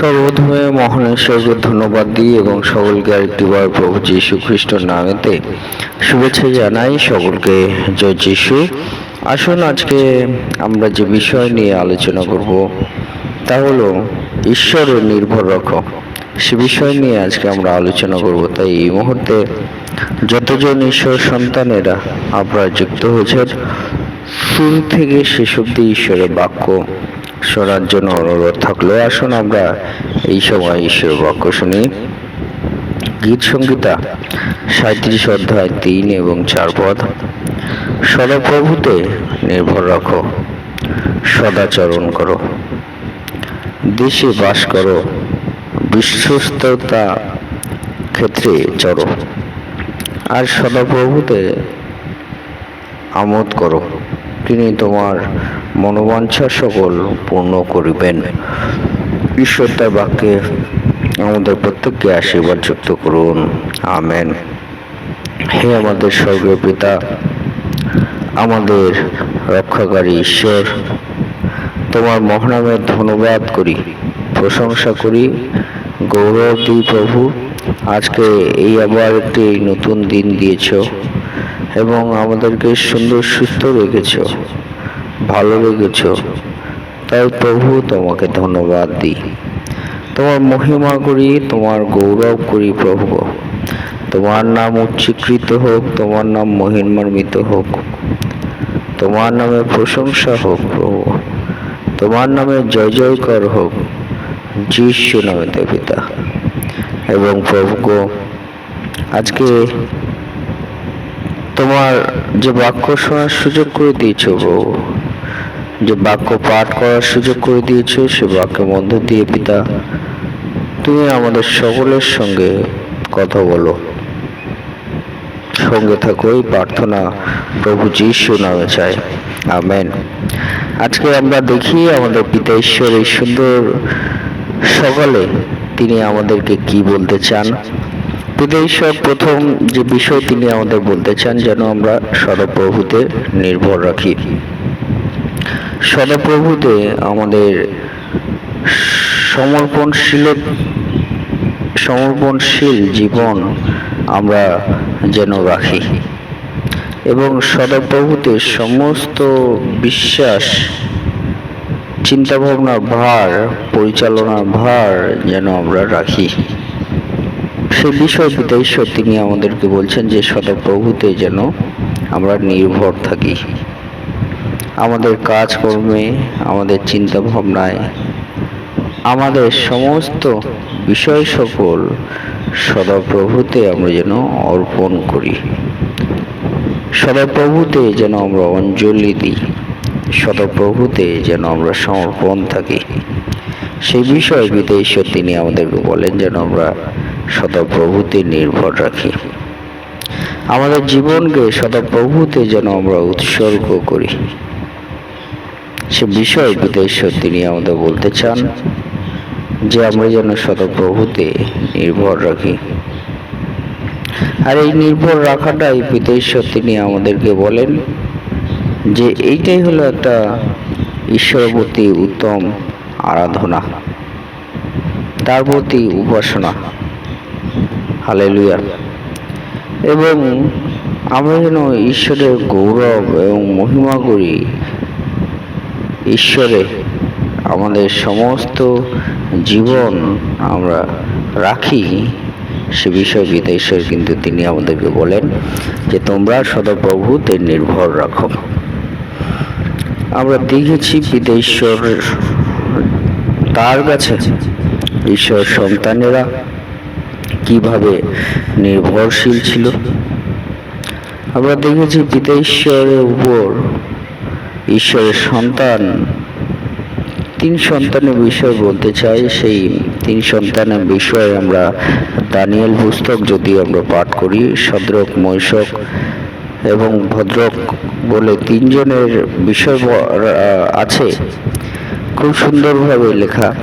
সর্বপ্রথমে মহানেশ্বরকে ধন্যবাদ দিই এবং সকলকে আরেকটিবার প্রভু যীশু খ্রিস্টর নামেতে শুভেচ্ছা জানাই। সকলকে জয় যীশু। আসুন আজকে আমরা যে বিষয় নিয়ে আলোচনা করব, তা হলো ঈশ্বরের নির্ভর রাখো সে বিষয় নিয়ে আজকে আমরা আলোচনা করব। তাই এই মুহূর্তে যতজন ঈশ্বর সন্তানেরা আপনারা যুক্ত হয়েছেন, শুরু থেকে শেষ অব্দি ঈশ্বরের বাক্য শোনার জন্য অনুরোধ থাকল আসুন আমরা এই সময় ঈশ্বর বাক্য শুনি। গীত সংগীতা, সাঁত্রিশ অধ্যায় তিন এবং চার পদ। সদাপ্রভুতে নির্ভর রাখো, সদাচরণ করো। দেশে বাস করো, বিশ্বস্ততা ক্ষেত্রে চড়ো। আর সদাপ্রভুতে আমোদ করো। তিনি তোমার মনোবাঞ্ছা সকল পূর্ণ করিবেন। ঈশ্বর তার বাক্যে আমাদের প্রত্যেককে আশীর্বাদ যুক্ত করুন। আমেন। হে আমাদের স্বর্গীয় পিতা, আমাদের রক্ষাকারী ঈশ্বর, তোমার মহানামের ধন্যবাদ করি, প্রশংসা করি। গৌরব দিই প্রভু, আজকে এই আবার একটি নতুন দিন দিয়েছ। এবং আমাদেরকে সুন্দর, সুস্থ রেখেছ, ভালো রেখেছ। তাই প্রভু তোমাকে ধন্যবাদ দিই। তোমার মহিমা করি, তোমার গৌরব করি প্রভু। তোমার নাম উচ্চীকৃত হোক, তোমার নাম মহিমান্বিত হোক। তোমার নামে প্রশংসা হোক প্রভু। তোমার নামে জয়, জয়কর হোক যিশু নামে দেবিতা। এবং প্রভু আজকে তোমার যে বাক্য শোনার সুযোগ করে দিয়েছ প্রভু যে বাক্য পাঠ করার সুযোগ করে দিয়েছ, সে বাক্যের মধ্য দিয়ে পিতা, তুমি আমাদের সকলের সঙ্গে কথা বলো। সঙ্গে থাকো এই প্রার্থনা প্রভু যিশু নামে চাই। আমেন। আজকে আমরা দেখি আমাদের পিতা ঈশ্বর এই সুন্দর সকালে তিনি আমাদেরকে কি বলতে চান। ঈশ্বর প্রথম যে বিষয় তিনি আমাদের বলতে চান যেন আমরা সদপ্রভুতে নির্ভর রাখি। সদপ্রভুতে আমাদের সমর্পণশীল সমর্পণশীল জীবন আমরা যেন রাখি এবং সদাপ্রভুতে সমস্ত বিশ্বাস, চিন্তাভাবনার ভার, পরিচালনার ভার যেন আমরা রাখি। সে বিষয় পিতা ঈশ্বর তিনি আমাদেরকে বলছেন যে সদাপ্রভুতে যেন আমরা নির্ভর থাকি। আমাদের কাজকর্মে, আমাদের চিন্তা ভাবনায় আমাদের সমস্ত বিষয় সকল সদাপ্রভুতে আমরা যেন অর্পণ করি। সদাপ্রভুতে যেন আমরা অঞ্জলি দিই। সদাপ্রভুতে যেন আমরা সমর্পণ থাকি। সেই বিষয়ে বিদেশ্বর তিনি আমাদেরকে বলেন যেন আমরা সদাপ্রভুতে নির্ভর রাখি। আমাদের জীবনকে সদাপ্রভুতে যেন আমরা উৎসর্গ করি। সে বিষয়ে বিদেশ্বর তিনি আমাদের বলতে চান যে আমরা যেন সদাপ্রভুতে নির্ভর রাখি। আর এই নির্ভর রাখাটাই পিতেশ্বর তিনি আমাদেরকে বলেন যে এইটাই হলো একটা ঈশ্বরের প্রতি উত্তম আরাধনা, তার প্রতি উপাসনা। হালেলুয়া। এবং আমরা যেন ঈশ্বরের গৌরব এবং মহিমা করি, ঈশ্বরে আমাদের সমস্ত জীবন আমরা রাখি, সে বিষয়ে বিদেশ্বর কিন্তু তিনি আমাদেরকে বলেন যে তোমরা সদাপ্রভুতে নির্ভর রাখো। আমরা দেখেছি বিদেশ্বর তার কাছে ঈশ্বর সন্তানেরা কীভাবে নির্ভরশীল ছিল। আমরা দেখেছি পিতেশ্বরের উপর ঈশ্বরের সন্তান, তিন সন্তানের বিষয় বলতে চাই, সেই তিন সন্তানের বিষয়ে আমরা দানিয়েল পুস্তক যদি আমরা পাঠ করি, সদ্রক, মৈশক এবং ভদ্রক বলে তিনজনের বিষয় আছে। খুব সুন্দরভাবে লেখা।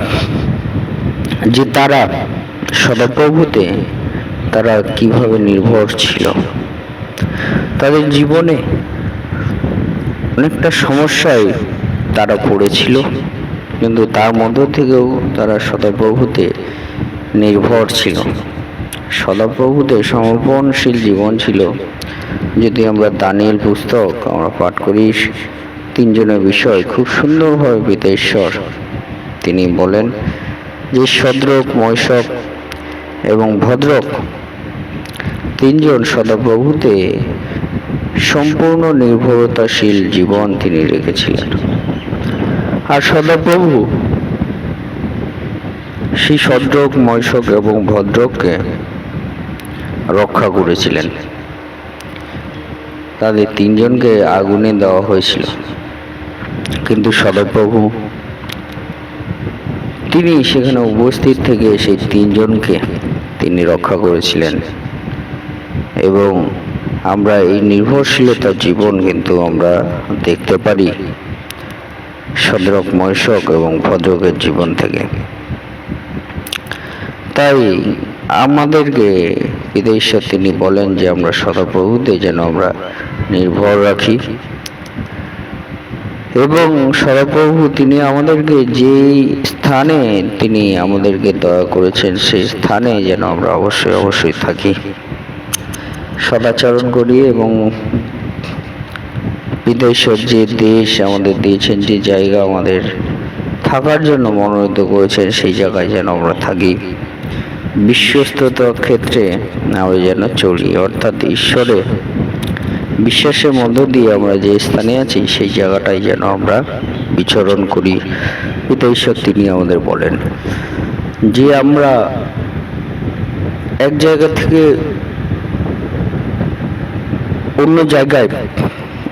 যে তারা সদাপ্রভুতে তারা কীভাবে নির্ভর ছিল। তাদের জীবনে অনেকটা সমস্যায় তারা পড়েছিল। কিন্তু তার মধ্য থেকেও তারা সদাপ্রভুতে নির্ভর ছিল। সদাপ্রভুতে সমর্পণশীল জীবন ছিল। যদি আমরা দানিয়েল পুস্তক আমরা পাঠ করি, তিনজনের বিষয় খুব সুন্দরভাবে পিতা ঈশ্বর। তিনি বলেন যে, সদ্রক মৈশক এবং ভদ্রক তিনজন সদাপ্রভুতে সম্পূর্ণ নির্ভরতাশীল জীবন তিনি রেখেছিলেন। আর সদাপ্রভু সেই সদ্রক মৈশক এবং ভদ্রককে রক্ষা করেছিলেন। তাদের তিনজনকে আগুনে দেওয়া হয়েছিল। কিন্তু সদাপ্রভু, তিনি সেখানে উপস্থিত থেকে সেই তিনজনকে তিনি রক্ষা করেছিলেন। এবং আমরা এই নির্ভরশীলতার জীবন কিন্তু আমরা দেখতে পারি সদরক মৈশক এবং ভদ্রকের জীবন থেকে। তাই আমাদেরকে বিদেশ্বর তিনি বলেন যে আমরা সদাপ্রভুতে যেন আমরা নির্ভর রাখি। এবং সদাপ্রভু তিনি আমাদেরকে যেই স্থানে তিনি আমাদেরকে দয়া করেছেন, সেই স্থানে যেন আমরা অবশ্যই অবশ্যই থাকি। সদাচরণ করি এবং বিদেশের যে দেশ আমাদের দিয়েছেন, যে জায়গা আমাদের থাকার জন্য মনোনীত করেছেন, সেই জায়গায় যেন আমরা থাকি। বিশ্বস্ততার ক্ষেত্রে আমরা যেন চলি। অর্থাৎ ঈশ্বরে বিশ্বাসের মধ্য দিয়ে আমরা যে স্থানে আছি, সেই জায়গাটাই যেন আমরা বিচরণ করি। এটা ঈশ্বর তিনি আমাদের বলেন। যে আমরা এক জায়গা থেকে অন্য জায়গায়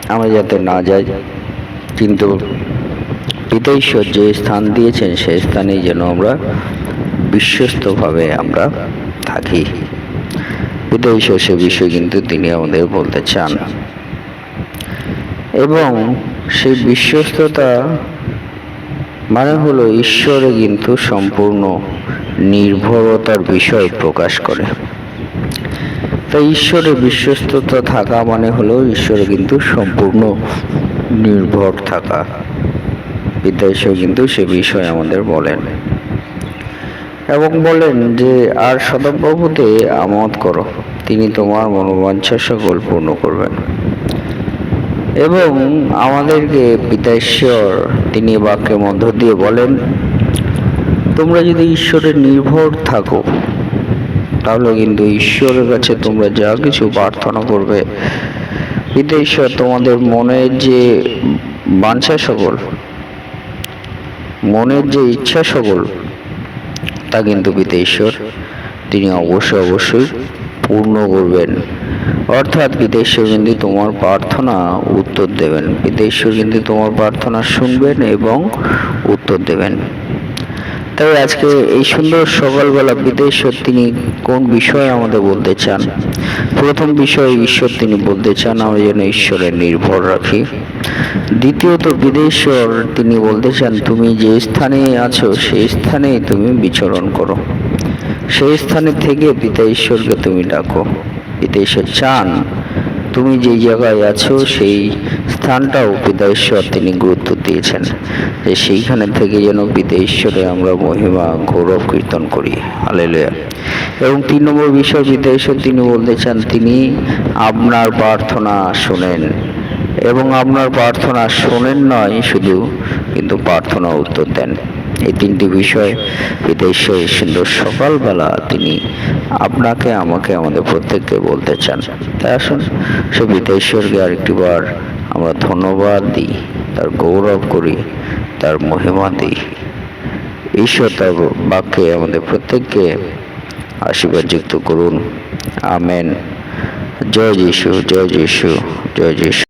আমরা যাতে না যাই, কিন্তু পিতা ঈশ্বর যে স্থান দিয়েছেন, সেই স্থানেই যেন আমরা বিশ্বস্তভাবে আমরা থাকি। ঈশ্বর সে বিষয়ে কিন্তু তিনি আমাদের বলতে চান। এবং সেই বিশ্বস্ততা মানে হলো ঈশ্বরে কিন্তু সম্পূর্ণ নির্ভরতার বিষয় প্রকাশ করে। তাই ঈশ্বরে বিশ্বস্ততা থাকা মানে হলো ঈশ্বরে কিন্তু সম্পূর্ণ নির্ভর থাকা। বিদ্যাঈশ্বর কিন্তু সে বিষয়ে আমাদের বলেন। এবং বলেন যে, আর সদাপ্রভুতে আমোদ করো, তিনি তোমার মনোবাঞ্ছা সকল পূর্ণ করবেন। এবং আমাদেরকে পিতা ঈশ্বর, তিনি বাক্যের মধ্য দিয়ে বলেন, তোমরা যদি ঈশ্বরের নির্ভর থাকো, তাহলে কিন্তু ঈশ্বরের কাছে তোমরা যা কিছু প্রার্থনা করবে। পিতা ঈশ্বর, তোমাদের মনের যে বাঞ্ছা সকল, মনের যে ইচ্ছা সকল তা কিন্তু পিতা ঈশ্বর তিনি অবশ্যই অবশ্যই পূর্ণ করবেন। অর্থাৎ পিতেশ্বর কিন্তু তোমার প্রার্থনা উত্তর দেবেন। পিতেশ্বর কিন্তু তোমার প্রার্থনা শুনবেন এবং উত্তর দেবেন। তাই আজকে এই সুন্দর সকালবেলা বিদেশ্বর তিনি কোন বিষয়ে আমাদের বলতে চান? প্রথম বিষয় ঈশ্বর তিনি বলতে চান, আমরা যেন ঈশ্বরের নির্ভর রাখি। দ্বিতীয়ত বিদেশ্বর তিনি বলতে চান, তুমি যে স্থানে আছো, সেই স্থানেই তুমি বিচরণ করো। সেই স্থানে থেকে পিতা ঈশ্বরকে তুমি ডাকো। পিতা ঈশ্বর চান তুমি যে জায়গায় আছো, সেই স্থানটাও পিতা ঈশ্বর তিনি গুরুত্ব দিয়েছেন। যে সেইখানে থেকে যেন পিতা ঈশ্বরে আমরা মহিমা, গৌরব কীর্তন করি। হালেলুয়া এবং তিন নম্বর বিষয় পিতা ঈশ্বর তিনি বলতে চান, তিনি আপনার প্রার্থনা শোনেন। এবং আপনার প্রার্থনা শোনেন নয়, শুধু কিন্তু প্রার্থনা উত্তর দেন। এই তিনটি বিষয় বিদেশে সুন্দর সকালবেলা তিনি আপনাকে, আমাকে, আমাদের প্রত্যেককে বলতে চান। তাই আসুন, সে বিদেশ্বরকে আরেকটিবার আমরা ধন্যবাদ দিই, তার গৌরব করি, তার মহিমা দিই। ঈশ্বর তার বাক্যে আমাদের প্রত্যেককে আশীর্বাদ যুক্ত করুন। আমেন। জয় যিশু জয় যিশু জয় যিশু।